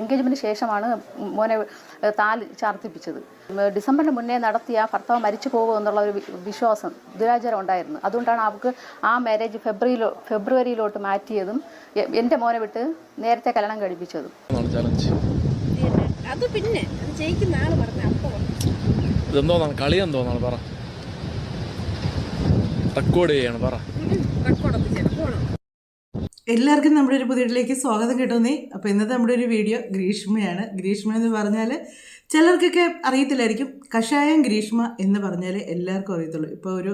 എൻഗേജ്മെന്റിന് ശേഷമാണ് മോനെ താൽ താലി ചാർത്തിപ്പിച്ചത്. ഡിസംബറിന് മുന്നേ നടത്തിയ ഭർത്താവ് മരിച്ചു പോകും എന്നുള്ള ഒരു വിശ്വാസം ദുരാചാരം ഉണ്ടായിരുന്നു. അതുകൊണ്ടാണ് അവർക്ക് ആ മാരേജ് ഫെബ്രുവരി ഫെബ്രുവരിയിലോട്ട് മാറ്റിയതും എന്റെ മോനെ വിട്ട് നേരത്തെ കല്യാണം കഴിപ്പിച്ചതും. അത് പിന്നെ ജയിക്കുന്ന പറഞ്ഞ. ഇതെന്തോന്നാണ്? കളി എന്തോന്നാണ്? പറ. റെക്കോർഡ് ചെയ്യാണ് പറ. റെക്കോർഡ് റെക്കോർഡൊക്കെ ചെയ്യണം. പോണം? എല്ലാവർക്കും നമ്മുടെ ഒരു പുതിയിലേക്ക് സ്വാഗതം കിട്ടുന്നേ. അപ്പോൾ ഇന്നത്തെ നമ്മുടെ ഒരു വീഡിയോ ഗ്രീഷ്മയാണ്. ഗ്രീഷ്മ എന്ന് പറഞ്ഞാൽ ചിലർക്കൊക്കെ അറിയത്തില്ലായിരിക്കും. കഷായം ഗ്രീഷ്മ എന്ന് പറഞ്ഞാൽ എല്ലാവർക്കും അറിയത്തുള്ളൂ. ഇപ്പോൾ ഒരു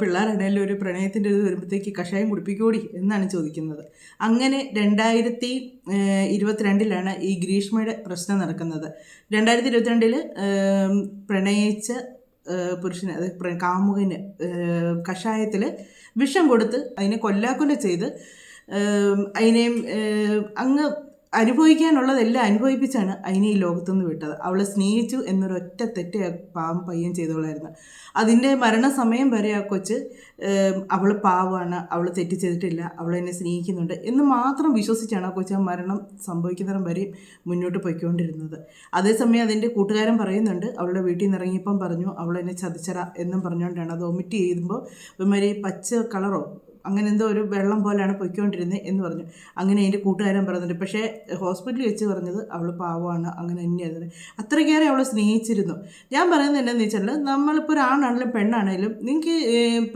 പിള്ളേരാണെങ്കിലും ഒരു പ്രണയത്തിന്റെ ഇത് വരുമ്പോഴത്തേക്ക് കഷായം കുടിപ്പിക്കൂടി എന്നാണ് ചോദിക്കുന്നത്. അങ്ങനെ രണ്ടായിരത്തി ഇരുപത്തിരണ്ടിലാണ് ഈ ഗ്രീഷ്മയുടെ പ്രശ്നം നടക്കുന്നത്. രണ്ടായിരത്തി ഇരുപത്തിരണ്ടിൽ പ്രണയിച്ച പുരുഷന് അത് കാമുകന് കഷായത്തിൽ വിഷം കൊടുത്ത് അതിനെ കൊല്ലാക്കൊല ചെയ്ത് ഏഹ് അതിനെ ഏഹ് അങ്ങ് അനുഭവിക്കാനുള്ളതെല്ലാം അനുഭവിപ്പിച്ചാണ് അതിനെ ഈ ലോകത്തുനിന്ന് വിട്ടത്. അവളെ സ്നേഹിച്ചു എന്നൊരൊറ്റ തെറ്റ് പാവം പയ്യൻ ചെയ്തോളായിരുന്നു. അതിന്റെ മരണസമയം വരെ ആ കൊച്ച് അവൾ പാവമാണ് അവൾ തെറ്റ് ചെയ്തിട്ടില്ല അവൾ എന്നെ സ്നേഹിക്കുന്നുണ്ട് എന്ന് മാത്രം വിശ്വസിച്ചാണ് ആ കൊച്ച് ആ മരണം സംഭവിക്കുന്നിടം വരെ മുന്നോട്ട് പോയിക്കൊണ്ടിരുന്നത്. അതേസമയം അതിന്റെ കൂട്ടുകാരൻ പറയുന്നുണ്ട് അവളുടെ വീട്ടിൽ നിന്ന് ഇറങ്ങിയപ്പം പറഞ്ഞു അവൾ എന്നെ ചതിച്ചറ എന്നും പറഞ്ഞുകൊണ്ടാണ് അത് ഒമിറ്റ് ചെയ്യുമ്പോൾ ഇവന്മാര് പച്ച കളറോ അങ്ങനെ എന്തോ ഒരു വെള്ളം പോലെയാണ് പൊയ്ക്കൊണ്ടിരുന്നത് എന്ന് പറഞ്ഞു. അങ്ങനെ എന്റെ കൂട്ടുകാരൻ പറഞ്ഞിട്ട് പക്ഷേ ഹോസ്പിറ്റലിൽ വെച്ച് പറഞ്ഞത് അവൾ പാവമാണ് അങ്ങനെ തന്നെയാണ് അത്രയ്ക്കേറെ അവൾ സ്നേഹിച്ചിരുന്നു. ഞാൻ പറയുന്നത് എന്താണെന്ന് വെച്ചാൽ നമ്മളിപ്പോൾ ഒരാണാണെങ്കിലും പെണ്ണാണെങ്കിലും നിങ്ങൾക്ക്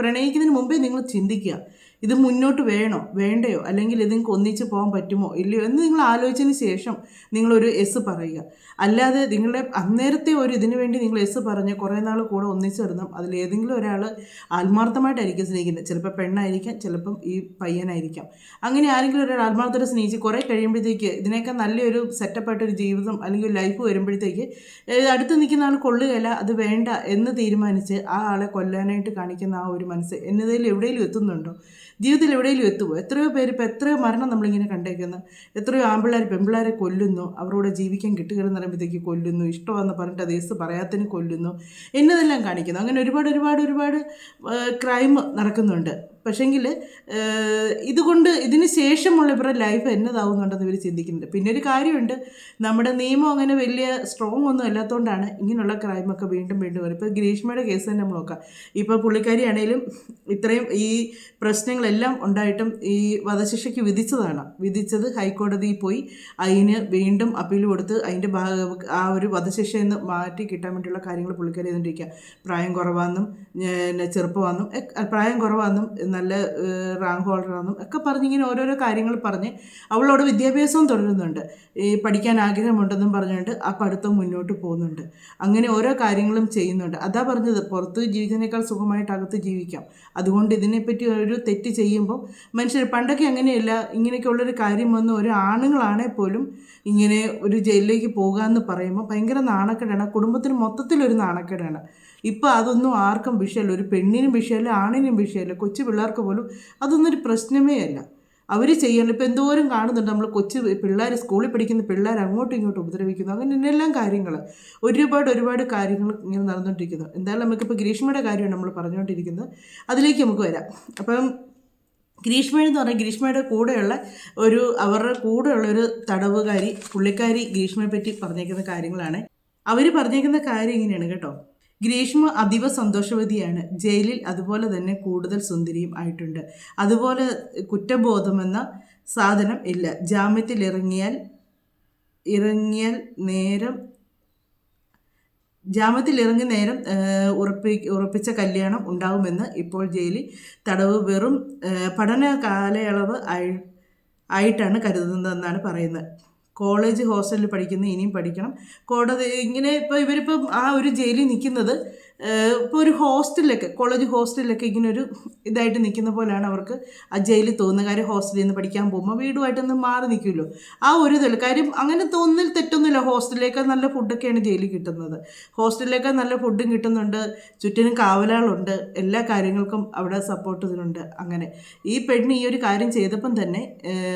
പ്രണയിക്കുന്നതിന് മുമ്പേ നിങ്ങൾ ചിന്തിക്കുക. ഇത് മുന്നോട്ട് വേണോ? വേണ്ടയോ? അല്ലെങ്കിൽ ഇത് നിങ്ങൾക്ക് ഒന്നിച്ച് പോകാൻ പറ്റുമോ? ഇല്ലയോ? എന്ന് നിങ്ങൾ ആലോചിച്ചതിന് ശേഷം നിങ്ങളൊരു എസ് പറയുക. അല്ലാതെ നിങ്ങളുടെ അന്നേരത്തെ ഒരു ഇതിനു വേണ്ടി നിങ്ങൾ എസ് പറഞ്ഞ് കുറേ നാൾ കൂടെ ഒന്നിച്ചിരുന്നു അതിൽ ഏതെങ്കിലും ഒരാൾ ആത്മാർത്ഥമായിട്ടായിരിക്കും സ്നേഹിക്കുന്നത്. ചിലപ്പോൾ പെണ്ണായിരിക്കാം ചിലപ്പം ഈ പയ്യനായിരിക്കാം. അങ്ങനെ ആരെങ്കിലും ഒരാൾ ആത്മാർത്ഥത സ്നേഹിച്ച് കുറേ കഴിയുമ്പോഴത്തേക്ക് ഇതിനേക്കാൾ നല്ലൊരു സെറ്റപ്പായിട്ടൊരു ജീവിതം അല്ലെങ്കിൽ ലൈഫ് വരുമ്പോഴത്തേക്ക് അടുത്ത് നിൽക്കുന്ന ആൾ കൊള്ളുകയില്ല അത് വേണ്ട എന്ന് തീരുമാനിച്ച് ആ ആളെ കൊല്ലാനായിട്ട് കാണിക്കുന്ന ആ ഒരു മനസ്സ് എന്നതിൽ എവിടെയെങ്കിലും എത്തുന്നുണ്ടോ? ജീവിതത്തിൽ എവിടെയെങ്കിലും എത്തുമോ എത്രയോ പേര് ഇപ്പോൾ എത്രയോ മരണം നമ്മളിങ്ങനെ കണ്ടേക്കുന്നു. എത്രയോ ആമ്പിള്ളേർ പെമ്പിള്ളേരെ കൊല്ലുന്നു. അവരോട് ജീവിക്കാൻ കിട്ടുകയെന്ന് പറയുമ്പോഴത്തേക്ക് കൊല്ലുന്നു. ഇഷ്ടമാണെന്ന് പറഞ്ഞിട്ട് അത് യേസ് പറയാത്തതിന് കൊല്ലുന്നു. എന്നതെല്ലാം കാണിക്കുന്നു. അങ്ങനെ ഒരുപാട് ഒരുപാട് ഒരുപാട് ക്രൈം നടക്കുന്നുണ്ട്. പക്ഷേങ്കിൽ ഇതുകൊണ്ട് ഇതിന് ശേഷമുള്ള ഇവരുടെ ലൈഫ് എന്നതാവുന്നുണ്ടെന്ന് ഇവർ ചിന്തിക്കുന്നുണ്ട് പിന്നെ ഒരു കാര്യമുണ്ട്. നമ്മുടെ നിയമം അങ്ങനെ വലിയ സ്ട്രോങ് ഒന്നും അല്ലാത്തതുകൊണ്ടാണ് ഇങ്ങനെയുള്ള ക്രൈമൊക്കെ വീണ്ടും വീണ്ടും വരും. ഇപ്പോൾ ഗ്രീഷ്മയുടെ കേസ് തന്നെ നമ്മൾ നോക്കാം. ഇപ്പോൾ പുള്ളിക്കാരിയാണേലും ഇത്രയും ഈ പ്രശ്നങ്ങളെല്ലാം ഉണ്ടായിട്ടും ഈ വധശിക്ഷയ്ക്ക് വിധിച്ചതാണ്. വിധിച്ചത് ഹൈക്കോടതിയിൽ പോയി അതിന് വീണ്ടും അപ്പീൽ കൊടുത്ത് അതിന്റെ ഭാഗ ആ ഒരു വധശിക്ഷ എന്ന് മാറ്റി കിട്ടാൻ വേണ്ടിയുള്ള കാര്യങ്ങൾ പുള്ളിക്കാരി ചെയ്തുകൊണ്ടിരിക്കുക. പ്രായം കുറവാന്നും പിന്നെ ചെറുപ്പമാണെന്നും പ്രായം കുറവാണെന്നും നല്ല റാങ്ക് ഹോൾഡറാണെന്നും ഒക്കെ പറഞ്ഞ് ഇങ്ങനെ ഓരോരോ കാര്യങ്ങൾ പറഞ്ഞ് അവളോട് വിദ്യാഭ്യാസവും തുടരുന്നുണ്ട്. ഈ പഠിക്കാൻ ആഗ്രഹമുണ്ടെന്നും പറഞ്ഞുകൊണ്ട് ആ പഠിത്തം മുന്നോട്ട് പോകുന്നുണ്ട്. അങ്ങനെ ഓരോ കാര്യങ്ങളും ചെയ്യുന്നുണ്ട്. അതാ പറഞ്ഞത് പുറത്ത് ജീവിക്കുന്നതിനേക്കാൾ സുഖമായിട്ട് അകത്ത് ജീവിക്കാം. അതുകൊണ്ട് ഇതിനെപ്പറ്റി ഒരു തെറ്റ് ചെയ്യുമ്പോൾ മനുഷ്യർ പണ്ടൊക്കെ അങ്ങനെയല്ല ഇങ്ങനെയൊക്കെയുള്ളൊരു കാര്യം വന്ന് ഒരു ആണുങ്ങളാണെ പോലും ഇങ്ങനെ ഒരു ജയിലിലേക്ക് പോകാമെന്ന് പറയുമ്പോൾ ഭയങ്കര നാണക്കേടാണ്. കുടുംബത്തിന് മൊത്തത്തിലൊരു നാണക്കേടാണ്. ഇപ്പോൾ അതൊന്നും ആർക്കും വിഷയമല്ല. ഒരു പെണ്ണിനും വിഷയമല്ല ആണിനും വിഷയമല്ല കൊച്ചു പിള്ളേർക്ക് പോലും അതൊന്നും ഒരു പ്രശ്നമേ അല്ല. അവർ ചെയ്യണം ഇപ്പോൾ എന്തോരം കാണുന്നുണ്ട് നമ്മൾ കൊച്ചു പിള്ളേർ സ്കൂളിൽ പഠിക്കുന്ന പിള്ളേർ അങ്ങോട്ടും ഇങ്ങോട്ടും ഉപദ്രവിക്കുന്നു. അങ്ങനെ എന്നെല്ലാം കാര്യങ്ങൾ ഒരുപാട് ഒരുപാട് കാര്യങ്ങൾ ഇങ്ങനെ നടന്നുകൊണ്ടിരിക്കുന്നു എന്തായാലും നമുക്കിപ്പോൾ ഗ്രീഷ്മയുടെ കാര്യമാണ് നമ്മൾ പറഞ്ഞുകൊണ്ടിരിക്കുന്നത് അതിലേക്ക് നമുക്ക് വരാം. അപ്പം ഗ്രീഷ്മ എന്ന് പറഞ്ഞാൽ ഗ്രീഷ്മയുടെ കൂടെയുള്ള ഒരു അവരുടെ കൂടെയുള്ള ഒരു തടവുകാരി പുള്ളിക്കാരി ഗ്രീഷ്മയെ പറ്റി പറഞ്ഞേക്കുന്ന കാര്യങ്ങളാണ്. അവർ പറഞ്ഞേക്കുന്ന കാര്യം ഇങ്ങനെയാണ് കേട്ടോ. ഗ്രീഷ്മ അതീവ സന്തോഷവതിയാണ്. ജയിലിൽ അതുപോലെ തന്നെ കൂടുതൽ സുന്ദരിയും ആയിട്ടുണ്ട്. അതുപോലെ കുറ്റബോധമെന്ന സാധനം ഇല്ല. ജാമ്യത്തിൽ ഇറങ്ങിയാൽ ഇറങ്ങിയാൽ നേരം ജാമ്യത്തിൽ ഇറങ്ങി നേരം ഉറപ്പി ഉറപ്പിച്ച കല്യാണം ഉണ്ടാകുമെന്ന് ഇപ്പോൾ ജയിലിൽ തടവ് വെറും പഠന കാലയളവ് ആയി ആയിട്ടാണ് കരുതുന്നതെന്നാണ് പറയുന്നത്. കോളേജ് ഹോസ്റ്റലിൽ പഠിക്കുന്ന ഇനിയും പഠിക്കണം. കോടതി ഇങ്ങനെ ഇപ്പോൾ ഇവരിപ്പം ആ ഒരു ജയിലിൽ നിൽക്കുന്നത് ഇപ്പോൾ ഒരു ഹോസ്റ്റലിലൊക്കെ കോളേജ് ഹോസ്റ്റലിലൊക്കെ ഇങ്ങനെ ഒരു ഇതായിട്ട് നിൽക്കുന്ന പോലെയാണ് അവർക്ക് ആ ജയിലിൽ തോന്നുന്നത് കാര്യം ഹോസ്റ്റലിൽ നിന്ന് പഠിക്കാൻ പോകുമ്പോൾ വീടുമായിട്ടൊന്ന് മാറി നിൽക്കുമല്ലോ. ആ ഒരു ഇതല്ല. കാര്യം അങ്ങനെ തോന്നുന്നതിൽ തെറ്റൊന്നുമില്ല. ഹോസ്റ്റലിലേക്ക് നല്ല ഫുഡൊക്കെയാണ് ജയിലിൽ കിട്ടുന്നത്. ഹോസ്റ്റലിലേക്ക് നല്ല ഫുഡും കിട്ടുന്നുണ്ട്. ചുറ്റിനും കാവലാളുണ്ട്. എല്ലാ കാര്യങ്ങൾക്കും അവിടെ സപ്പോർട്ട് ഇതിനുണ്ട്. അങ്ങനെ. ഈ പെണ്ണ് ഈ ഒരു കാര്യം ചെയ്തപ്പം തന്നെ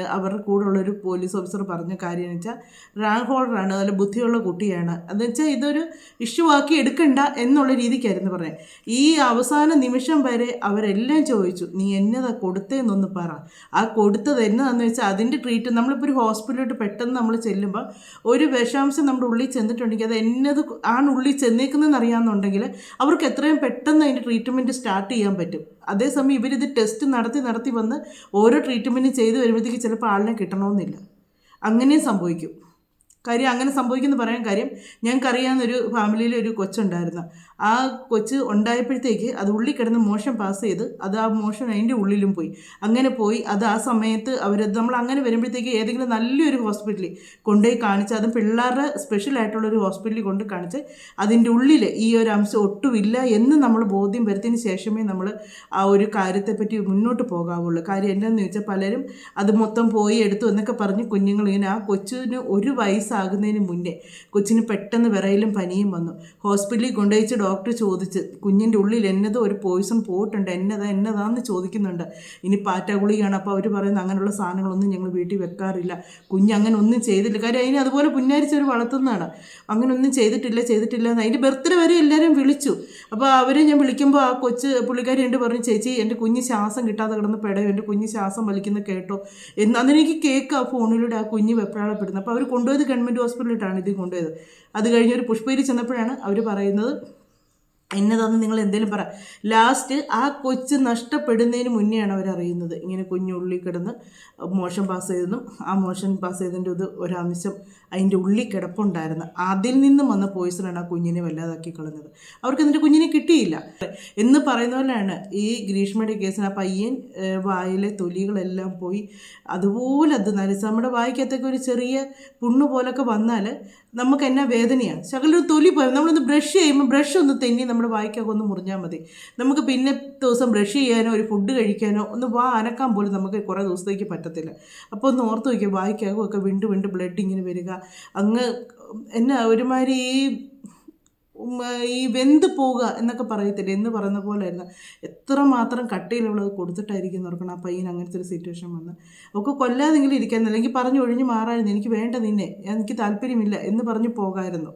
അവരുടെ കൂടെയുള്ള ഒരു പോലീസ് ഓഫീസർ പറഞ്ഞ കാര്യം എന്ന് വെച്ചാൽ റാങ്ക് ഹോൾഡറാണ്. നല്ല ബുദ്ധിയുള്ള കുട്ടിയാണ്. എന്ന് വെച്ചാൽ ഇതൊരു ഇഷ്യൂ ആക്കി എടുക്കണ്ട എന്നുള്ള രീതിക്ക് രീതിക്കായിരുന്നു പറഞ്ഞത് ഈ അവസാന നിമിഷം വരെ അവരെല്ലാം ചോദിച്ചു നീ എന്നതാ കൊടുത്തതെന്നൊന്ന് പറ. ആ കൊടുത്തത് എന്നതാന്ന് വെച്ചാൽ അതിന്റെ ട്രീറ്റ് നമ്മളിപ്പോൾ ഒരു ഹോസ്പിറ്റലിലോട്ട് പെട്ടെന്ന് നമ്മൾ ചെല്ലുമ്പോൾ ഒരു വിഷാംശം നമ്മുടെ ഉള്ളിൽ ചെന്നിട്ടുണ്ടെങ്കിൽ അത് എന്നത് ആണ് ഉള്ളിൽ ചെന്നേക്കുന്നതെന്ന് അറിയാമെന്നുണ്ടെങ്കിൽ അവർക്ക് എത്രയും പെട്ടെന്ന് അതിന്റെ ട്രീറ്റ്മെന്റ് സ്റ്റാർട്ട് ചെയ്യാൻ പറ്റും. അതേസമയം ഇവരിത് ടെസ്റ്റ് നടത്തി നടത്തി വന്ന് ഓരോ ട്രീറ്റ്മെന്റും ചെയ്ത് വരുമ്പോഴത്തേക്ക് ചിലപ്പോൾ ആളിനെ കിട്ടണമെന്നില്ല. അങ്ങനെയും സംഭവിക്കും. കാര്യം അങ്ങനെ സംഭവിക്കുന്നു പറയാൻ കാര്യം ഞങ്ങൾക്കറിയാവുന്നൊരു ഫാമിലിയിൽ ഒരു കൊച്ചുണ്ടായിരുന്നു. ആ കൊച്ച് ഉണ്ടായപ്പോഴത്തേക്ക് അത് ഉള്ളിൽ കിടന്ന് മോശം പാസ് ചെയ്ത് അത് ആ മോശം അതിന്റെ ഉള്ളിലും പോയി. അങ്ങനെ പോയി അത് ആ സമയത്ത് അവർ നമ്മൾ അങ്ങനെ വരുമ്പോഴത്തേക്ക് ഏതെങ്കിലും നല്ലൊരു ഹോസ്പിറ്റലിൽ കൊണ്ടുപോയി കാണിച്ച് അതും പിള്ളേരുടെ ഒരു ഹോസ്പിറ്റലിൽ കൊണ്ട് കാണിച്ച് അതിന്റെ ഉള്ളിൽ ഈ ഒരു അംശം ഒട്ടുമില്ല എന്ന് നമ്മൾ ബോധ്യം വരുത്തിന് ശേഷമേ നമ്മൾ ആ ഒരു കാര്യത്തെപ്പറ്റി മുന്നോട്ട് പോകാവുള്ളൂ. കാര്യം എന്താണെന്ന് ചോദിച്ചാൽ പലരും അത് മൊത്തം പോയി എടുത്തു എന്നൊക്കെ പറഞ്ഞ് കുഞ്ഞുങ്ങൾ ഇങ്ങനെ ആ കൊച്ചിന് ഒരു വയസ്സാകുന്നതിന് മുന്നേ കൊച്ചിന് പെട്ടെന്ന് വിറയിലും പനിയും വന്നു. ഹോസ്പിറ്റലിൽ കൊണ്ടുപോയിച്ച് ഡോക്ടർ ചോദിച്ച് കുഞ്ഞിന്റെ ഉള്ളിൽ എന്നതോ ഒരു പോയിസൺ പോയിട്ടുണ്ട് എന്നതാ എന്നതാന്ന് ചോദിക്കുന്നുണ്ട്. ഇനി പാറ്റ ഗുളികയാണ്. അപ്പോൾ അവർ പറയുന്നത് അങ്ങനെയുള്ള സാധനങ്ങളൊന്നും ഞങ്ങൾ വീട്ടിൽ വെക്കാറില്ല. കുഞ്ഞ് അങ്ങനെ ഒന്നും ചെയ്തില്ല. കാര്യം അതിനെ അതുപോലെ പുന്നാരിച്ചവർ വളർത്തുന്നതാണ്. അങ്ങനെ ഒന്നും ചെയ്തിട്ടില്ല ചെയ്തിട്ടില്ല എന്ന് അതിന്റെ ബർത്ത്ഡേ വരെ എല്ലാവരും വിളിച്ചു. അപ്പോൾ അവരെ ഞാൻ വിളിക്കുമ്പോൾ ആ കൊച്ച് പുള്ളിക്കാരി എന്റെ പറഞ്ഞു ചേച്ചി എന്റെ കുഞ്ഞ് ശ്വാസം കിട്ടാതെ കിടന്ന് പെടയോ എന്റെ കുഞ്ഞ് ശ്വാസം വലിക്കുന്ന കേട്ടോ. എന്ന് അന്നെനിക്ക് കേക്ക് ആ ഫോണിലൂടെ ആ കുഞ്ഞ് വെപ്രാളപ്പെടുന്നത്. അപ്പോൾ അവർ കൊണ്ടുപോയത് ഗവൺമെന്റ് ഹോസ്പിറ്റലിലോട്ടാണ് ഇത് കൊണ്ടുപോയത്. അത് കഴിഞ്ഞ് ഒരു പുഷ്പേരി ചെന്നപ്പോഴാണ് അവർ പറയുന്നത് എന്നതാന്ന് നിങ്ങൾ എന്തെങ്കിലും പറ. ലാസ്റ്റ് ആ കൊച്ച് നഷ്ടപ്പെടുന്നതിന് മുന്നെയാണ് അവരറിയുന്നത് ഇങ്ങനെ കുഞ്ഞുള്ളിൽ കിടന്ന് മോഷൻ പാസ് ചെയ്തെന്നും ആ മോഷൻ പാസ് ചെയ്തതിന്റെ ഇത് ഒരംശം അതിന്റെ ഉള്ളിൽ കിടപ്പുണ്ടായിരുന്നു. അതിൽ നിന്നും വന്ന പോയിസണാണ് ആ കുഞ്ഞിനെ വല്ലാതാക്കി കളഞ്ഞത്. അവർക്ക് എന്നിട്ട് കുഞ്ഞിനെ കിട്ടിയില്ല. എന്ന് പറയുന്ന പോലെയാണ് ഈ ഗ്രീഷ്മയുടെ കേസിന് ആ പയ്യൻ വായിലെ തൊലികളെല്ലാം പോയി. അതുപോലെ അത് നമ്മുടെ വായിക്കകത്തൊക്കെ ഒരു ചെറിയ പുണ്ണു പോലൊക്കെ വന്നാൽ നമുക്ക് എന്നാ വേദനയാണ്. ശകലൊരു തൊലി പോയി നമ്മളൊന്ന് ബ്രഷ് ചെയ്യുമ്പോൾ ബ്രഷ് ഒന്ന് തെന്നി നമ്മുടെ വായിക്കൊക്കെ ഒന്ന് മുറിഞ്ഞാൽ മതി. നമുക്ക് പിന്നെ ദിവസം ബ്രഷ് ചെയ്യാനോ ഒരു ഫുഡ് കഴിക്കാനോ ഒന്ന് വാ അനക്കാൻ പോലും നമുക്ക് കുറേ ദിവസത്തേക്ക് പറ്റത്തില്ല. അപ്പോൾ ഒന്ന് ഓർത്ത് വയ്ക്കുക വായിക്കകമൊക്കെ വിണ്ട് വിണ്ട് ബ്ലഡ് ഇങ്ങനെ വരിക. അങ്ങ് എന്നാ ഒരുമാതിരി ഈ ഈ വെന്ത് പോവുക എന്നൊക്കെ പറയത്തില്ല? എന്ന് പറയുന്ന പോലെയായിരുന്നു എത്രമാത്രം കട്ടിയിലുള്ളത് കൊടുത്തിട്ടായിരിക്കും നോക്കണം ആ പയ്യൻ അങ്ങനത്തെ ഒരു സിറ്റുവേഷൻ വന്ന്. ഒക്കെ കൊല്ലാതെങ്കിലും ഇരിക്കാൻ അല്ലെങ്കിൽ പറഞ്ഞു ഒഴിഞ്ഞ് മാറായിരുന്നു. എനിക്ക് വേണ്ട നിന്നെ. എനിക്ക് താല്പര്യമില്ല. എന്ന് പറഞ്ഞ് പോകായിരുന്നു.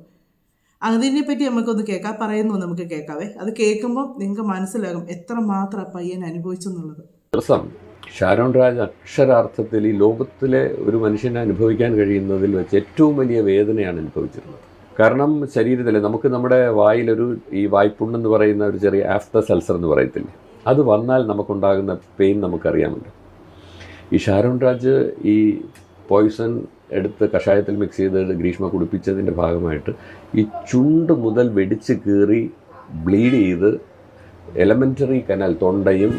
അതിനെപ്പറ്റി നമുക്കൊന്ന് കേൾക്കാം. പറയുന്നു നമുക്ക് കേൾക്കാവേ. അത് കേൾക്കുമ്പോൾ നിങ്ങൾക്ക് മനസ്സിലാകും എത്ര മാത്രം ആ പയ്യൻ അനുഭവിച്ചു എന്നുള്ളത് ദിവസം ഷാരോൺ രാജ് അക്ഷരാർത്ഥത്തിൽ ഈ ലോകത്തിലെ ഒരു മനുഷ്യനെ അനുഭവിക്കാൻ കഴിയുന്നതിൽ വെച്ച് ഏറ്റവും വലിയ വേദനയാണ് അനുഭവിച്ചിരുന്നത്. കാരണം ശരീരത്തിൽ നമുക്ക് നമ്മുടെ വായിലൊരു ഈ വായ്പുണ്ണെന്ന് പറയുന്ന ഒരു ചെറിയ ആഫ്റ്റർ സെൽസർ എന്ന് പറയത്തില്ലേ? അത് വന്നാൽ നമുക്കുണ്ടാകുന്ന പെയിൻ നമുക്കറിയാമല്ലോ. ഈ ഷാരോൺ രാജ് ഈ പോയിസൺ എടുത്ത് കഷായത്തിൽ മിക്സ് ചെയ്ത് ഗ്രീഷ്മ കുടിപ്പിച്ചതിന്റെ ഭാഗമായിട്ട് ഈ ചുണ്ട് മുതൽ വെടിച്ച് കീറി ബ്ലീഡ് ചെയ്ത് എലമെന്ററി കനാൽ തൊണ്ടയും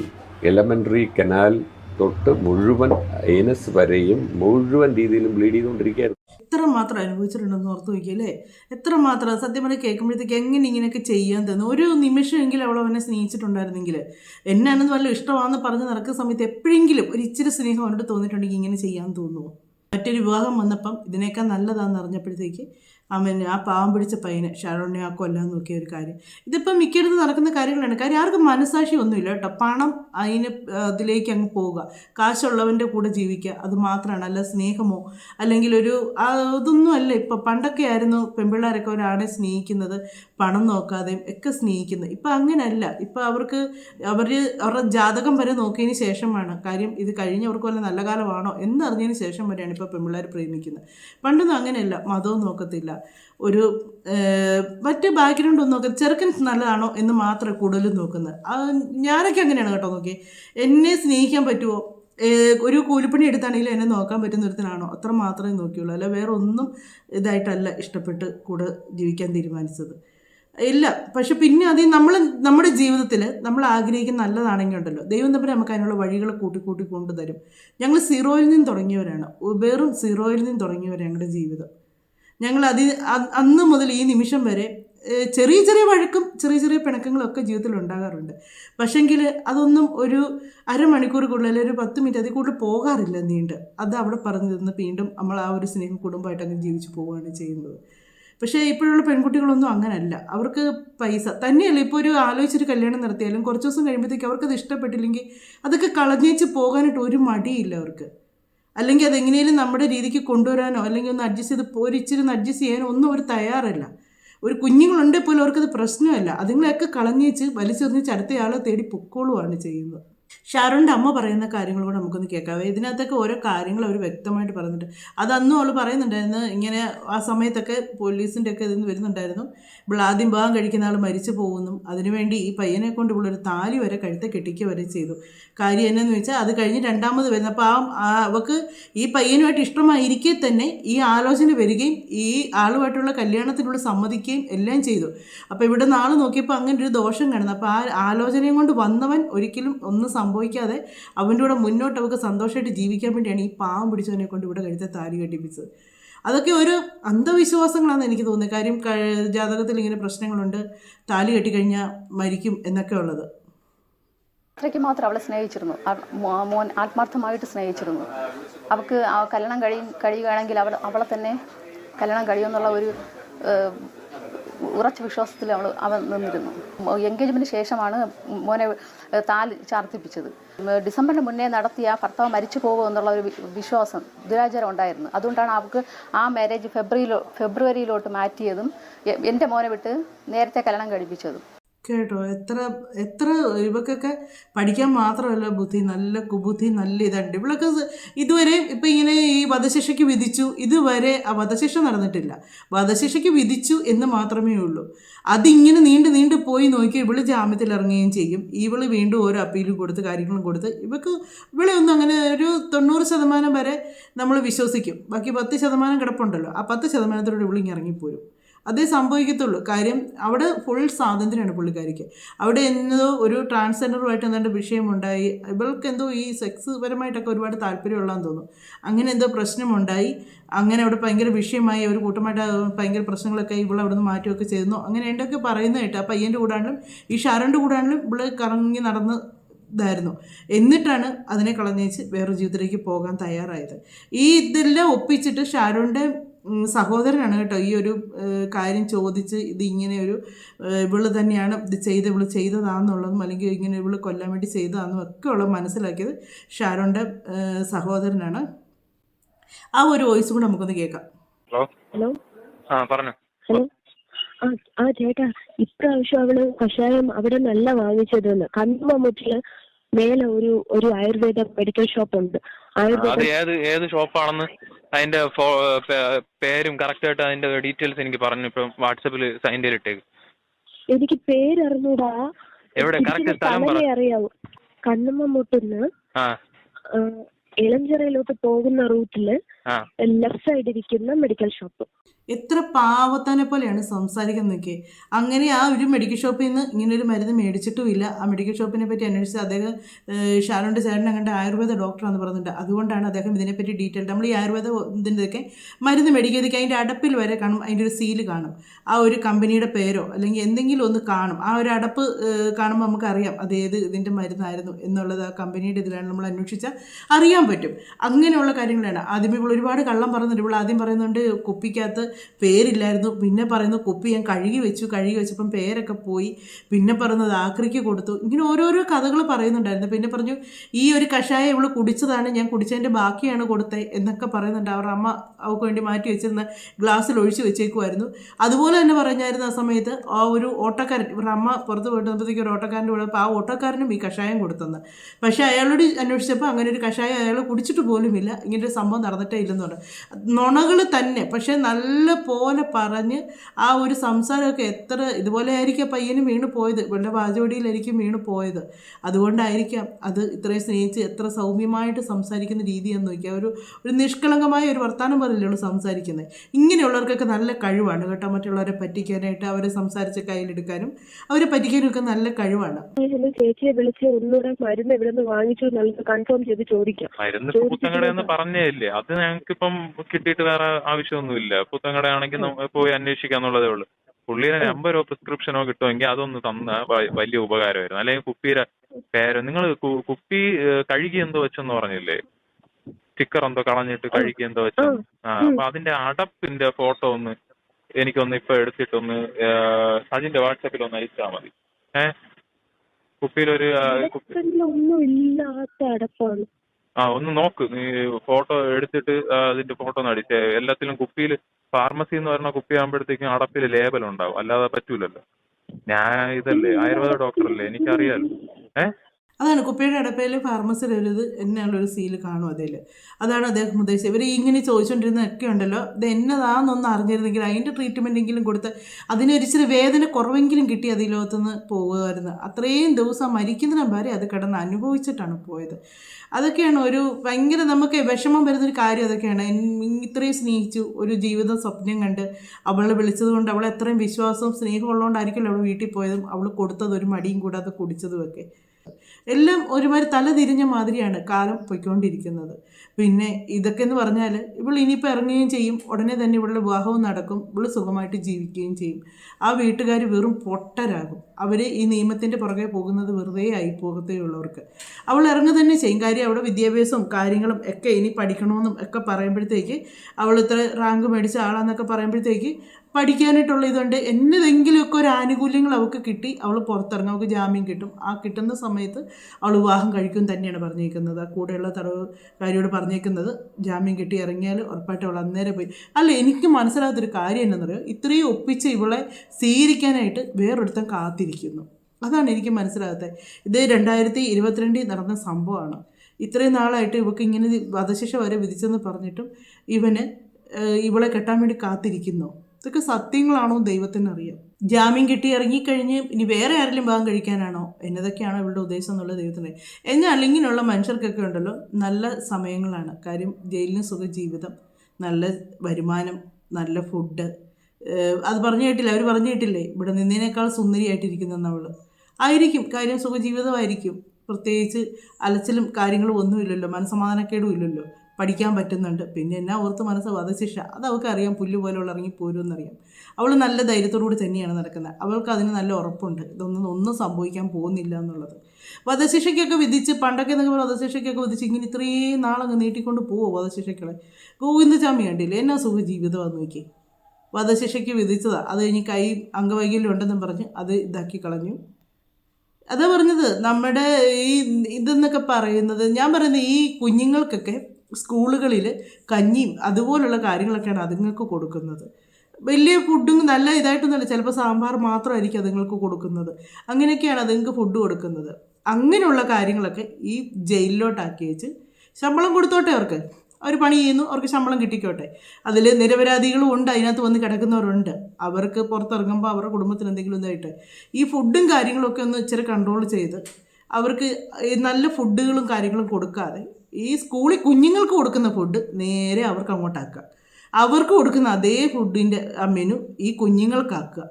എലമെന്ററി കനാൽ തൊട്ട് മുഴുവൻ എനസ് വരെയും മുഴുവൻ രീതിയിലും ബ്ലീഡ് ചെയ്തുകൊണ്ടിരിക്കുകയായിരുന്നു. എത്ര മാത്രം അനുഭവിച്ചിട്ടുണ്ടെന്ന് ഓർത്ത് നോക്കിയല്ലേ എത്ര മാത്രം സത്യം പറഞ്ഞാൽ കേൾക്കുമ്പോഴത്തേക്ക് എങ്ങനെ ഇങ്ങനെയൊക്കെ ചെയ്യാൻ തന്നു? ഒരു നിമിഷമെങ്കിലും അവൾ അവനെ സ്നേഹിച്ചിട്ടുണ്ടായിരുന്നെങ്കിൽ. എന്നാണെന്ന് വല്ല ഇഷ്ടമാണെന്ന് പറഞ്ഞ് നടക്കുന്ന സമയത്ത് എപ്പോഴെങ്കിലും ഒരു ഇച്ചിരി സ്നേഹം അവനോട് തോന്നിയിട്ടുണ്ടെങ്കിൽ ഇങ്ങനെ ചെയ്യാൻ തോന്നുമോ മറ്റൊരു വിവാഹം വന്നപ്പം ഇതിനേക്കാൾ നല്ലതാണെന്ന് അറിഞ്ഞപ്പോഴത്തേക്ക് അവൻ ആ പാവം പിടിച്ച പയ്യനെ ഷാരോണിനെ ആ കൊല്ലാൻ നോക്കിയ ഒരു കാര്യം. ഇതിപ്പം മിക്കയിടത്ത് നടക്കുന്ന കാര്യങ്ങളാണ്. കാര്യം ആർക്കും മനസാക്ഷി ഒന്നുമില്ല കേട്ടോ. പണം അതിന് അതിലേക്ക് അങ്ങ് പോവുക. കാശുള്ളവന്റെ കൂടെ ജീവിക്കുക. അത് മാത്രമാണ് അല്ല സ്നേഹമോ? അല്ലെങ്കിൽ ഒരു അതൊന്നും അല്ല. ഇപ്പം പണ്ടൊക്കെ ആയിരുന്നു പെൺപിള്ളേരൊക്കെ ഒരാളെ സ്നേഹിക്കുന്നത് പണം നോക്കാതെയും ഒക്കെ സ്നേഹിക്കുന്നത്. ഇപ്പം അങ്ങനെയല്ല ഇപ്പം അവർക്ക് അവർ അവരുടെ ജാതകം വരെ നോക്കിയതിന് ശേഷമാണ്. കാര്യം ഇത് കഴിഞ്ഞവർക്ക് വല്ല നല്ല കാലമാണോ എന്നറിഞ്ഞതിന് ശേഷം വരെയാണ് ഇപ്പോൾ പെൺപിള്ളേർ പ്രേമിക്കുന്നത്. പണ്ടൊന്നും അങ്ങനെയല്ല. മതവും നോക്കത്തില്ല. ഒരു മറ്റ് ബാക്ക്ഗ്രൗണ്ട് ഒന്നും നോക്കുന്നത് ചെറുക്കൻ നല്ലതാണോ എന്ന് മാത്രമേ കൂടുതലും നോക്കുന്നത്. ഞാനൊക്കെ അങ്ങനെയാണ് കേട്ടോ നോക്കി എന്നെ സ്നേഹിക്കാൻ പറ്റുമോ ഒരു കൂലിപ്പണി എടുത്താണെങ്കിലും എന്നെ നോക്കാൻ പറ്റുന്ന ഒരുത്തനാണോ? അത്ര മാത്രമേ നോക്കിയുള്ളൂ. അല്ല വേറെ ഒന്നും ഇതായിട്ടല്ല ഇഷ്ടപ്പെട്ട് കൂടെ ജീവിക്കാൻ തീരുമാനിച്ചത്. ഇല്ല പക്ഷെ പിന്നെ അത് നമ്മൾ നമ്മുടെ ജീവിതത്തിൽ നമ്മൾ ആഗ്രഹിക്കുന്ന നല്ലതാണെങ്കിൽ ഉണ്ടല്ലോ. ദൈവം തമ്മിൽ നമുക്ക് അതിനുള്ള വഴികൾ കൂട്ടി കൂട്ടി കൊണ്ടുതരും. ഞങ്ങൾ സീറോയിൽ നിന്ന് തുടങ്ങിയവരാണ്. വെറും സീറോയിൽ നിന്ന് തുടങ്ങിയവരാണ് ഞങ്ങളുടെ ജീവിതം. ഞങ്ങൾ അതി അന്ന് മുതൽ ഈ നിമിഷം വരെ ചെറിയ ചെറിയ വഴക്കും ചെറിയ ചെറിയ പിണക്കങ്ങളൊക്കെ ജീവിതത്തിൽ ഉണ്ടാകാറുണ്ട്. പക്ഷെങ്കിൽ അതൊന്നും ഒരു അരമണിക്കൂർ കൂടുതൽ അല്ലെങ്കിൽ ഒരു പത്ത് മിനിറ്റ് അതിൽ കൂടുതൽ പോകാറില്ല നീണ്ട്. അത് അവിടെ പറഞ്ഞു തന്ന് വീണ്ടും നമ്മൾ ആ ഒരു സ്നേഹം കുടുംബമായിട്ട് അങ്ങ് ജീവിച്ചു പോവുകയാണ് ചെയ്യുന്നത്. പക്ഷേ ഇപ്പോഴുള്ള പെൺകുട്ടികളൊന്നും അങ്ങനല്ല. അവർക്ക് പൈസ തന്നെയല്ല ഇപ്പോൾ ഒരു ആലോചിച്ചൊരു കല്യാണം നടത്തിയാലും കുറച്ച് ദിവസം കഴിയുമ്പോഴത്തേക്ക് അവർക്കത് ഇഷ്ടപ്പെട്ടില്ലെങ്കിൽ അതൊക്കെ കളഞ്ഞേച്ച് പോകാനായിട്ട് ഒരു മടിയില്ല അവർക്ക്. അല്ലെങ്കിൽ അതെങ്ങനെയും നമ്മുടെ രീതിക്ക് കൊണ്ടുവരാനോ അല്ലെങ്കിൽ ഒന്ന് അഡ്ജസ്റ്റ് ചെയ്ത് പോരിച്ചിരുന്ന് അഡ്ജസ്റ്റ് ചെയ്യാനോ ഒന്നും അവർ തയ്യാറല്ല. ഒരു കുഞ്ഞുങ്ങളുണ്ടെങ്കിൽ പോലും അവർക്കത് പ്രശ്നമല്ല. അതുങ്ങളെയൊക്കെ കളഞ്ഞേച്ച് വലിച്ചെറിഞ്ഞ് അടുത്തയാളെ തേടി പൊക്കോളുവാണ് ചെയ്യുന്നത്. ഷാരോണിന്റെ അമ്മ പറയുന്ന കാര്യങ്ങൾ കൂടെ നമുക്കൊന്ന് കേൾക്കാം. ഇതിനകത്തൊക്കെ ഓരോ കാര്യങ്ങൾ അവർ വ്യക്തമായിട്ട് പറഞ്ഞിട്ട്. അത് അന്നും അവൾ പറയുന്നുണ്ടായിരുന്നു. ഇങ്ങനെ ആ സമയത്തൊക്കെ പോലീസിന്റെ ഒക്കെ ഇതിൽ വരുന്നുണ്ടായിരുന്നു. ഇപ്പോൾ ആദ്യം ഭാഗം കഴിക്കുന്ന ആൾ മരിച്ചു പോകുന്നു. അതിനുവേണ്ടി ഈ പയ്യനെ കൊണ്ട് ഒരു താലി വരെ കഴുത്തെ കെട്ടിക്കുക വരെ ചെയ്തു. കാര്യം എന്നാന്ന് വെച്ചാൽ അത് കഴിഞ്ഞ് രണ്ടാമത് വരുന്ന അപ്പോൾ ആ അവൾക്ക് ഈ പയ്യനുമായിട്ട് ഇഷ്ടമായിരിക്കെ തന്നെ ഈ ആലോചന വരികയും ഈ ആളുമായിട്ടുള്ള കല്യാണത്തിനുള്ള സമ്മതിക്കുകയും എല്ലാം ചെയ്തു. അപ്പോൾ ഇവിടെ നാൾ നോക്കിയപ്പോൾ അങ്ങനെ ഒരു ദോഷം കാണുന്നു. അപ്പോൾ ആ ആലോചനയും കൊണ്ട് വന്നവൻ ഒരിക്കലും ഒന്നും സംഭവിക്കാതെ അവന്റെ കൂടെ മുന്നോട്ട് അവർക്ക് സന്തോഷമായിട്ട് ജീവിക്കാൻ വേണ്ടിയാണ് ഈ പാവം പിടിച്ചവനെ കൊണ്ട് ഇവിടെ കഴുത്തെ താലി കെട്ടിപ്പിച്ചത്. അതൊക്കെ ഒരു അന്ധവിശ്വാസങ്ങളാണെന്ന് എനിക്ക് തോന്നുന്നത് കാര്യം ജാതകത്തിൽ ഇങ്ങനെ പ്രശ്നങ്ങളുണ്ട്. താലി കെട്ടിക്കഴിഞ്ഞാൽ മരിക്കും എന്നൊക്കെ ഉള്ളത്. അത്രയ്ക്ക് മാത്രം അവളെ സ്നേഹിച്ചിരുന്നു. മോൻ ആത്മാർത്ഥമായിട്ട് സ്നേഹിച്ചിരുന്നു. അവൾക്ക് കല്യാണം കഴിയും കഴിയുകയാണെങ്കിൽ അവൾ അവളെ തന്നെ കല്യാണം കഴിയുമെന്നുള്ള ഒരു ഉറച്ച വിശ്വാസത്തിൽ അവൾ അവൻ നിന്നിരുന്നു. എൻഗേജ്മെന്റ് ശേഷമാണ് മോനെ താലി ചാർത്തിപ്പിച്ചത്. ഡിസംബറിന് മുന്നേ നടത്തിയ ഭർത്താവ് മരിച്ചു പോകുമോ എന്നുള്ള ഒരു വിശ്വാസം ദുരാചാരം ഉണ്ടായിരുന്നു. അതുകൊണ്ടാണ് അവൾക്ക് ആ മാരേജ് ഫെബ്രുവരിയിലോ ഫെബ്രുവരിയിലോട്ട് മാറ്റിയതും എന്റെ മോനെ വിട്ട് നേരത്തെ കല്യാണം കഴിപ്പിച്ചതും. കേട്ടോ. എത്ര എത്ര ഇവക്കൊക്കെ പഠിക്കാൻ മാത്രമല്ല ബുദ്ധി നല്ല കുബുദ്ധി നല്ല ഇതുണ്ട്. ഇവളൊക്കെ ഇതുവരെ ഇപ്പം ഇങ്ങനെ ഈ വധശിക്ഷയ്ക്ക് വിധിച്ചു ഇതുവരെ ആ വധശിക്ഷ നടന്നിട്ടില്ല. വധശിക്ഷയ്ക്ക് വിധിച്ചു എന്ന് മാത്രമേ ഉള്ളൂ. അതിങ്ങനെ നീണ്ട് നീണ്ട് പോയി നോക്കി ഇവൾ ജാമ്യത്തിൽ ഇറങ്ങുകയും ചെയ്യും. ഇവൾ വീണ്ടും ഓരോ അപ്പീലും കൊടുത്ത് കാര്യങ്ങളും കൊടുത്ത് ഇവക്ക് ഇവളെ ഒന്നും അങ്ങനെ ഒരു തൊണ്ണൂറ് ശതമാനം വരെ നമ്മൾ വിശ്വസിക്കും. ബാക്കി പത്ത് ശതമാനം കിടപ്പുണ്ടല്ലോ. ആ പത്ത് ശതമാനത്തോടെ ഇവളിങ്ങ് ഇറങ്ങിപ്പോരും. അതേ സംഭവിക്കത്തുള്ളൂ. കാര്യം അവിടെ ഫുൾ സ്വാതന്ത്ര്യമാണ് പുള്ളിക്കാരിക്ക്. അവിടെ എന്തോ ഒരു ട്രാൻസ്ജെൻഡറുമായിട്ട് എന്താണ്ട് വിഷയമുണ്ടായി. ഇവൾക്ക് എന്തോ ഈ സെക്സ് പരമായിട്ടൊക്കെ ഒരുപാട് താല്പര്യമുള്ളതെന്ന് തോന്നുന്നു. അങ്ങനെ എന്തോ പ്രശ്നമുണ്ടായി. അങ്ങനെ അവിടെ ഭയങ്കര വിഷയമായി. ഒരു കൂട്ടമായിട്ട് ഭയങ്കര പ്രശ്നങ്ങളൊക്കെ ഇവൾ അവിടെ നിന്ന് മാറ്റുകയൊക്കെ ചെയ്യുന്നു അങ്ങനെ എന്തൊക്കെ പറയുന്ന കേട്ടോ ആ പയ്യന്റെ കൂടാണെങ്കിലും ഈ ഷാരോന്റെ കൂടാണെങ്കിലും ഇവൾ കറങ്ങി നടന്ന് ഇതായിരുന്നു. എന്നിട്ടാണ് അതിനെ കളഞ്ഞേച്ച് വേറൊരു ജീവിതത്തിലേക്ക് പോകാൻ തയ്യാറായത്. ഈ ഇതെല്ലാം ഒപ്പിച്ചിട്ട് ഷാരോന്റെ സഹോദരനാണ് കേട്ടോ ഈ ഒരു കാര്യം ചോദിച്ച് ഇത് ഇങ്ങനെ ഒരു ഇവൾ തന്നെയാണ് ഇത് ചെയ്ത് ഇവൾ ചെയ്തതാണെന്നുള്ളതും അല്ലെങ്കിൽ ഇങ്ങനെ ഇവൾ കൊല്ലാൻ വേണ്ടി ചെയ്തതാണെന്നും ഒക്കെ ഉള്ളത് മനസ്സിലാക്കിയത് ഷാരോന്റെ സഹോദരനാണ്. ആ ഒരു വോയിസ് കൂടെ നമുക്കൊന്ന് കേൾക്കാം. ഹലോ? ഹലോ? ആ പറഞ്ഞു. ഹലോ? ആ ആ ചേട്ടാ ഇപ്രാവശ്യം അവൾ കഷായം അവിടെ നല്ല വാങ്ങിച്ചതെന്ന്. കണ്ണുമുട്ടിൽ മേലെ ഒരു ഒരു ആയുർവേദ മെഡിക്കൽ ഷോപ്പ് ഉണ്ട് അത് ഏത് ഏത് ഷോപ്പാണെന്ന് അതിന്റെ പേരും കറക്റ്റ് ആയിട്ട് അതിന്റെ ഡീറ്റെയിൽസ് എനിക്ക് പറഞ്ഞു. ഇപ്പം വാട്സപ്പിൽ അതിന്റെ ഇട്ടേക്ക് എനിക്ക് പേര് അറിഞ്ഞൂടാ എവിടെ കറക്റ്റ് സ്ഥലം അറിയാവൂ. കണ്ണമ്മൂട്ടിന്ന് ആ. ഇളഞ്ചിറയിലോട്ട് പോകുന്ന റൂട്ടിൽ ലെഫ്റ്റ് സൈഡ് ഇരിക്കുന്ന മെഡിക്കൽ ഷോപ്പ് എത്ര പാവത്താനെ പോലെയാണ് സംസാരിക്കുന്നതൊക്കെ അങ്ങനെ ആ ഒരു മെഡിക്കൽ ഷോപ്പിൽ നിന്ന് ഇങ്ങനെ ഒരു മരുന്ന് മേടിച്ചിട്ടുമില്ല. ആ മെഡിക്കൽ ഷോപ്പിനെ പറ്റി അന്വേഷിച്ച് അദ്ദേഹം ഷാരോന്റെ ചേട്ടൻ അങ്ങോട്ട് ആയുർവേദ ഡോക്ടറാണെന്ന് പറഞ്ഞിട്ട് അതുകൊണ്ടാണ് അദ്ദേഹം ഇതിനെപ്പറ്റി ഡീറ്റെയിൽ നമ്മൾ ഈ ആയുർവേദ ഇതിന്റെയൊക്കെ മരുന്ന് മേടിക്കുന്നതൊക്കെ അതിന്റെ അടപ്പിൽ വരെ കാണും അതിന്റെ ഒരു സീൽ കാണും. ആ ഒരു കമ്പനിയുടെ പേരോ അല്ലെങ്കിൽ എന്തെങ്കിലും ഒന്ന് കാണും. ആ ഒരു അടപ്പ് കാണുമ്പോൾ നമുക്കറിയാം അത് ഏത് ഇതിന്റെ മരുന്നായിരുന്നു എന്നുള്ളത് ആ കമ്പനിയുടെ ഇതിലാണ് നമ്മൾ അന്വേഷിച്ചാൽ അറിയാൻ പറ്റും. അങ്ങനെയുള്ള കാര്യങ്ങളാണ്. ആദ്യമേ ഇപ്പോൾ ഒരുപാട് കള്ളം പറയുന്നുണ്ട് ഇവിടെ ആദ്യം പറയുന്നുണ്ട് കുപ്പിക്കകത്ത് പേരില്ലായിരുന്നു. പിന്നെ പറയുന്നു കുപ്പി ഞാൻ കഴുകി വെച്ചു. കഴുകി വെച്ചപ്പം പേരൊക്കെ പോയി. പിന്നെ പറയുന്നത് ആക്രിക്ക് കൊടുത്തു. ഇങ്ങനെ ഓരോരോ കഥകൾ പറയുന്നുണ്ടായിരുന്നു. പിന്നെ പറഞ്ഞു ഈ ഒരു കഷായം ഇവൾ കുടിച്ചതാണ്. ഞാൻ കുടിച്ചതിന്റെ ബാക്കിയാണ് കൊടുത്തത് എന്നൊക്കെ പറയുന്നുണ്ട്. അവരുടെ അമ്മ അവൾക്ക് വേണ്ടി മാറ്റി വെച്ചിരുന്ന ഗ്ലാസ്സിൽ ഒഴിച്ച് വെച്ചേക്കുമായിരുന്നു അതുപോലെ തന്നെ പറഞ്ഞായിരുന്നു ആ സമയത്ത് ആ ഒരു ഓട്ടോക്കാരൻ ഇവരുടെ അമ്മ പുറത്ത് പോയിട്ട് ഒരു ഓട്ടോക്കാരന്റെ കൂടെ അപ്പോൾ ആ ഓട്ടോക്കാരനും ഈ കഷായം കൊടുത്തെന്ന്. പക്ഷേ അയാളോട് അന്വേഷിച്ചപ്പോൾ അങ്ങനെ ഒരു കഷായം അയാൾ കുടിച്ചിട്ട് പോലുമില്ല. ഇങ്ങനൊരു സംഭവം നടന്നിട്ടേ ഇല്ലെന്നുണ്ട് നുണകൾ തന്നെ. പക്ഷേ നല്ല പോലെ പറഞ്ഞ് ആ ഒരു സംസാരമൊക്കെ എത്ര ഇതുപോലെ ആയിരിക്കും പയ്യന് വീണ് പോയത്. ഇവളുടെ വാചോടിയിലായിരിക്കും വീണ് പോയത്. അതുകൊണ്ടായിരിക്കാം അത് ഇത്രയും സ്നേഹിച്ച് എത്ര സൗമ്യമായിട്ട് സംസാരിക്കുന്ന രീതി എന്ന് നോക്കിയാൽ ഒരു ഒരു നിഷ്കളങ്കമായ ഒരു വർത്തമാനം പോലല്ലേ ഉള്ളൂ സംസാരിക്കുന്നത്. ഇങ്ങനെയുള്ളവർക്കൊക്കെ നല്ല കഴിവാണ് കേട്ടോ മറ്റുള്ളവരെ പറ്റിക്കാനായിട്ട് അവരെ സംസാരിച്ച് കയ്യിലെടുക്കാനും അവരെ പറ്റിക്കാനൊക്കെ നല്ല കഴിവാണ്. ചേച്ചിയെ വിളിച്ച് ഒന്നുകൂടെ മരുന്ന് എവിടെ നിന്ന് വാങ്ങിച്ചു കൺഫേം ചെയ്ത് ചോദിക്കാം. മരുന്ന് പറഞ്ഞേ ഇല്ലേ? അത് ഞങ്ങൾക്കിപ്പം കിട്ടിയിട്ട് വേറെ ആവശ്യമൊന്നുമില്ല. പുത്തങ്കട കടയാണെങ്കിൽ പോയി അന്വേഷിക്കാന്നുള്ളതേ ഉള്ളൂ. പുള്ളിയുടെ നമ്പറോ പ്രിസ്ക്രിപ്ഷനോ കിട്ടുമെങ്കിൽ അതൊന്ന് തന്ന വലിയ ഉപകാരമായിരുന്നു. അല്ലെങ്കിൽ കുപ്പിയുടെ പേര് നിങ്ങൾ കുപ്പി കഴുകി എന്തോ വെച്ചെന്ന് പറഞ്ഞില്ലേ? സ്റ്റിക്കർ എന്തോ കളഞ്ഞിട്ട് കഴുകി എന്തോ വെച്ചെന്ന്. ആ അപ്പൊ അതിന്റെ അടപ്പിന്റെ ഫോട്ടോ ഒന്ന് എനിക്കൊന്ന് ഇപ്പൊ എടുത്തിട്ടൊന്ന് സജിന്റെ വാട്സാപ്പിൽ ഒന്ന് അയച്ചാ മതി. ഏഹ് കുപ്പിയിലൊരു ഒന്നും ഇല്ലാത്ത അടപ്പാണ്. ആ ഒന്ന് നോക്ക്. നീ ഫോട്ടോ എടുത്തിട്ട് അതിന്റെ ഫോട്ടോ ഒന്ന് അടിച്ചേ. എല്ലാത്തിലും കുപ്പിയിൽ ഫാർമസി എന്ന് പറഞ്ഞ കുപ്പി ആകുമ്പോഴത്തേക്കും അടപ്പിൽ ലേബൽ ഉണ്ടാവും. അല്ലാതെ പറ്റൂലല്ലോ. ഞാൻ ഇതല്ലേ ആയുർവേദ ഡോക്ടറല്ലേ എനിക്കറിയാലോ. ഏഹ് അതാണ് കുപ്പിയുടെ അടപ്പയിൽ ഫാർമസിയുടെ ഒരു ഇത് എന്നുള്ളൊരു സീൽ കാണും അതിൽ അതാണ് അദ്ദേഹം ഉദ്ദേശിച്ചത്. ഇവർ ഇങ്ങനെ ചോദിച്ചുകൊണ്ടിരുന്നതൊക്കെ ഉണ്ടല്ലോ. ഇത് എന്നതാണെന്നൊന്ന് അറിഞ്ഞിരുന്നെങ്കിൽ അതിന്റെ ട്രീറ്റ്മെന്റെങ്കിലും കൊടുത്ത് അതിനൊരിച്ചിരി വേദന കുറവെങ്കിലും കിട്ടി അതിലോത്തുനിന്ന് പോകുമായിരുന്നു അത്രയും ദിവസം മരിക്കുന്നതിനും വരെ അത് കിടന്ന് അനുഭവിച്ചിട്ടാണ് പോയത്. അതൊക്കെയാണ് ഒരു ഭയങ്കര നമുക്ക് വിഷമം വരുന്നൊരു കാര്യം അതൊക്കെയാണ്. ഇത്രയും സ്നേഹിച്ചു. ഒരു ജീവിത സ്വപ്നം കണ്ട് അവളെ വിളിച്ചതുകൊണ്ട് കൊണ്ട് അവളെ എത്രയും വിശ്വാസവും സ്നേഹവും ഉള്ളതുകൊണ്ടായിരിക്കുമല്ലോ അവൾ വീട്ടിൽ പോയതും. അവൾ കൊടുത്തത് ഒരു മടിയും കൂടാതെ കുടിച്ചതുമൊക്കെ. എല്ലാം ഒരുമാതിരി തല തിരിഞ്ഞ മാതിരിയാണ് കാലം പൊയ്ക്കൊണ്ടിരിക്കുന്നത്. പിന്നെ ഇതൊക്കെ എന്ന് പറഞ്ഞാൽ ഇവൾ ഇനിയിപ്പോൾ ഇറങ്ങുകയും ചെയ്യും. ഉടനെ തന്നെ ഇവളുടെ വിവാഹവും നടക്കും. ഇവൾ സുഖമായിട്ട് ജീവിക്കുകയും ചെയ്യും. ആ വീട്ടുകാർ വെറും പൊട്ടരാകും. അവർ ഈ നിയമത്തിന്റെ പുറകെ പോകുന്നത് വെറുതെ ആയി പോകത്തേ ഉള്ളവർക്ക്. അവൾ ഇറങ്ങുക തന്നെ ചെയ്യും. കാര്യം അവിടെ വിദ്യാഭ്യാസവും കാര്യങ്ങളും ഒക്കെ ഇനി പഠിക്കണമെന്നും ഒക്കെ പറയുമ്പോഴത്തേക്ക് അവൾ ഇത്ര റാങ്ക് മേടിച്ച ആളാന്നൊക്കെ പറയുമ്പോഴത്തേക്ക് പഠിക്കാനായിട്ടുള്ള ഇതുണ്ട്. എന്നതെങ്കിലുമൊക്കെ ഒരു ആനുകൂല്യങ്ങൾ അവൾക്ക് കിട്ടി. അവൾ പുറത്തിറങ്ങും. അവൾക്ക് ജാമ്യം കിട്ടും. ആ കിട്ടുന്ന സമയത്ത് അവൾ വിവാഹം കഴിക്കും തന്നെയാണ് പറഞ്ഞേക്കുന്നത് ആ കൂടെയുള്ള തടവുകാരിയോട് പറഞ്ഞേക്കുന്നത് ജാമ്യം കിട്ടി ഇറങ്ങിയാൽ ഉറപ്പായിട്ട് അവൾ അന്നേരം പോയി. അല്ല എനിക്ക് മനസ്സിലാകാത്തൊരു കാര്യം എന്താണെന്നറിയോ ഇത്രയും ഒപ്പിച്ച് ഇവളെ സ്വീകരിക്കാനായിട്ട് വേറൊരുത്തൻ കാത്തിരിക്കുന്നു. അതാണ് എനിക്ക് മനസ്സിലാകാത്തത് ഇത് രണ്ടായിരത്തി ഇരുപത്തിരണ്ടിൽ നടന്ന സംഭവമാണ്. ഇത്രയും നാളായിട്ട് ഇവൾക്ക് ഇങ്ങനെ വധശിക്ഷ വരെ വിധിച്ചെന്ന് പറഞ്ഞിട്ടും ഇവന് ഇവളെ കെട്ടാൻ വേണ്ടി കാത്തിരിക്കുന്നു. ഇതൊക്കെ സത്യങ്ങളാണോ ദൈവത്തിന് അറിയാം ജാമ്യം കിട്ടി ഇറങ്ങിക്കഴിഞ്ഞ് ഇനി വേറെ ആരെങ്കിലും ഭാഗം കഴിക്കാനാണോ? എന്നതൊക്കെയാണോ ഇവളുടെ ഉദ്ദേശം എന്നുള്ളത് ദൈവത്തിന്. എന്നാൽ ഇങ്ങനെയുള്ള മനുഷ്യർക്കൊക്കെ ഉണ്ടല്ലോ നല്ല സമയങ്ങളാണ്. കാര്യം ജയിലിന് സുഖ ജീവിതം നല്ല വരുമാനം നല്ല ഫുഡ്. അത് പറഞ്ഞു കേട്ടില്ല? അവർ പറഞ്ഞു കേട്ടില്ലേ? ഇവിടെ നിന്നതിനേക്കാൾ സുന്ദരിയായിട്ടിരിക്കുന്ന അവൾ ആയിരിക്കും കാര്യം സുഖജീവിതമായിരിക്കും. പ്രത്യേകിച്ച് അലച്ചിലും കാര്യങ്ങളും ഒന്നുമില്ലല്ലോ മനസ്സമാധാനക്കേടും ഇല്ലല്ലോ. പഠിക്കാൻ പറ്റുന്നുണ്ട്. പിന്നെ എന്നാ ഓർത്ത് മനസ്സ് വധശിക്ഷ അത് അവൾക്ക് അറിയാം പുല്ല് പോലുള്ള ഇറങ്ങി പോരുമെന്നറിയാം. അവൾ നല്ല ധൈര്യത്തോടുകൂടി തന്നെയാണ് നടക്കുന്നത്. അവൾക്ക് അതിന് നല്ല ഉറപ്പുണ്ട്. ഇതൊന്നും ഒന്നും സംഭവിക്കാൻ പോകുന്നില്ല എന്നുള്ളത്. വധശിക്ഷയ്ക്കൊക്കെ വിധിച്ച് പണ്ടൊക്കെ എന്നൊക്കെ പറഞ്ഞാൽ വധശിക്ഷയ്ക്കൊക്കെ വിധിച്ച് ഇങ്ങനെ ഇത്രയും നാളങ്ങ് നീട്ടിക്കൊണ്ട് പോവോ വധശിക്ഷയ്ക്കുള്ള ഗോവിന്ദചാമി കണ്ടില്ലേ? എന്നാ സുഖ ജീവിതമാണെന്ന് നോക്കി വധശിക്ഷയ്ക്ക് വിധിച്ചതാണ് അത് കഴിഞ്ഞ് കൈ അംഗവൈകല്യം ഉണ്ടെന്നും പറഞ്ഞ് അത് ഇതാക്കി കളഞ്ഞു. അതാ പറഞ്ഞത് നമ്മുടെ ഈ ഇതെന്നൊക്കെ പറയുന്നത് ഞാൻ പറയുന്നത് ഈ കുഞ്ഞുങ്ങൾക്കൊക്കെ സ്കൂളുകളിൽ കഞ്ഞിയും അതുപോലുള്ള കാര്യങ്ങളൊക്കെയാണ് അതുങ്ങൾക്ക് കൊടുക്കുന്നത്. വലിയ ഫുഡും നല്ല ഇതായിട്ടൊന്നുമല്ല ചിലപ്പോൾ സാമ്പാർ മാത്രമായിരിക്കും അതുങ്ങൾക്ക് കൊടുക്കുന്നത്. അങ്ങനെയൊക്കെയാണ് അതുങ്ങൾക്ക് ഫുഡ് കൊടുക്കുന്നത്. അങ്ങനെയുള്ള കാര്യങ്ങളൊക്കെ ഈ ജയിലിലോട്ടാക്കി വെച്ച് ശമ്പളം കൊടുത്തോട്ടെ അവർക്ക്. അവർ പണി ചെയ്യുന്നു അവർക്ക് ശമ്പളം കിട്ടിക്കോട്ടെ. അതിൽ നിരപരാധികളും ഉണ്ട് അതിനകത്ത് വന്ന് കിടക്കുന്നവരുണ്ട്. അവർക്ക് പുറത്തിറങ്ങുമ്പോൾ അവരുടെ കുടുംബത്തിന് എന്തെങ്കിലും ഇതായിട്ട്. ഈ ഫുഡും കാര്യങ്ങളൊക്കെ ഒന്ന് ഇച്ചിരി കൺട്രോൾ ചെയ്ത് അവർക്ക് നല്ല ഫുഡുകളും കാര്യങ്ങളും കൊടുക്കാതെ ഈ സ്കൂളിൽ കുഞ്ഞുങ്ങൾക്ക് കൊടുക്കുന്ന ഫുഡ് നേരെ അവർക്ക് അങ്ങോട്ടാക്കുക അവർക്ക് കൊടുക്കുന്ന അതേ ഫുഡിന്റെ ആ മെനു ഈ കുഞ്ഞുങ്ങൾക്കാക്കുക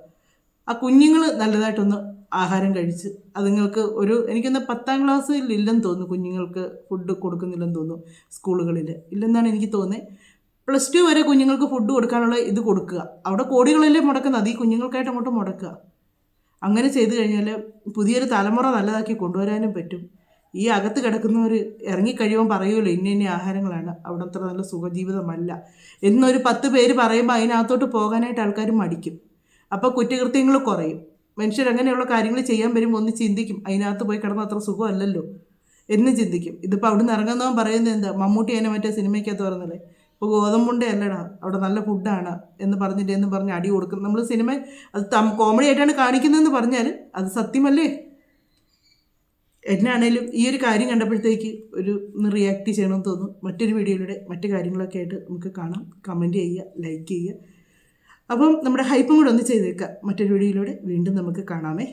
ആ കുഞ്ഞുങ്ങൾ നല്ലതായിട്ടൊന്ന് ആഹാരം കഴിച്ച് അതുങ്ങൾക്ക് ഒരു എനിക്കൊന്ന് പത്താം ക്ലാസ്സിൽ ഇല്ലെന്ന് തോന്നുന്നു കുഞ്ഞുങ്ങൾക്ക് ഫുഡ് കൊടുക്കുന്നില്ലെന്ന് തോന്നുന്നു സ്കൂളുകളിൽ. ഇല്ലെന്നാണ് എനിക്ക് തോന്നുന്നത്. പ്ലസ് ടു വരെ കുഞ്ഞുങ്ങൾക്ക് ഫുഡ് കൊടുക്കാനുള്ള ഇത് കൊടുക്കുക. അവിടെ കോടികളല്ലേ മുടക്കുന്നത്. അത് ഈ കുഞ്ഞുങ്ങൾക്കായിട്ട് അങ്ങോട്ട് മുടക്കുക. അങ്ങനെ ചെയ്തു കഴിഞ്ഞാൽ പുതിയൊരു തലമുറ നല്ലതാക്കി കൊണ്ടുവരാനും പറ്റും. ഈ അകത്ത് കിടക്കുന്നവർ ഇറങ്ങിക്കഴിയുമ്പോൾ പറയുമല്ലോ ഇന്ന ഇന്ന ആഹാരങ്ങളാണ്. അവിടെ അത്ര നല്ല സുഖജീവിതമല്ല. എന്നൊരു പത്ത് പേര് പറയുമ്പോൾ അതിനകത്തോട്ട് പോകാനായിട്ട് ആൾക്കാർ മടിക്കും. അപ്പോൾ കുറ്റകൃത്യങ്ങൾ കുറയും. മനുഷ്യർ അങ്ങനെയുള്ള കാര്യങ്ങൾ ചെയ്യാൻ വരുമ്പോൾ ഒന്ന് ചിന്തിക്കും അതിനകത്ത് പോയി കിടന്ന അത്ര സുഖമല്ലല്ലോ? എന്ന് ചിന്തിക്കും. ഇതിപ്പോൾ അവിടെ നിന്ന് ഇറങ്ങുന്നവൻ പറയുന്നത് എന്താ? മമ്മൂട്ടി അതിനെ മറ്റേ സിനിമയ്ക്കകത്ത് പറഞ്ഞല്ലേ ഇപ്പോൾ ഗോതമ്പുണ്ട അല്ലടാ അവിടെ നല്ല ഫുഡാണ് എന്ന് പറഞ്ഞിട്ട് എന്ന് പറഞ്ഞ് അടി കൊടുക്കും. നമ്മൾ സിനിമ അത് തം കോമഡി ആയിട്ടാണ് കാണിക്കുന്നതെന്ന് പറഞ്ഞാൽ അത് സത്യമല്ലേ? എന്നാണേലും ഈ ഒരു കാര്യം കണ്ടപ്പോഴത്തേക്ക് ഒരു ഒന്ന് റിയാക്ട് ചെയ്യണമെന്ന് തോന്നും. മറ്റൊരു വീഡിയോയിലൂടെ മറ്റു കാര്യങ്ങളൊക്കെ ആയിട്ട് നമുക്ക് കാണാം. കമന്റ് ചെയ്യുക ലൈക്ക് ചെയ്യുക. അപ്പം നമ്മുടെ ഹൈപ്പും കൂടെ ഒന്ന് ചെയ്തേക്കാം. മറ്റൊരു വീഡിയോയിലൂടെ വീണ്ടും നമുക്ക് കാണാമേ.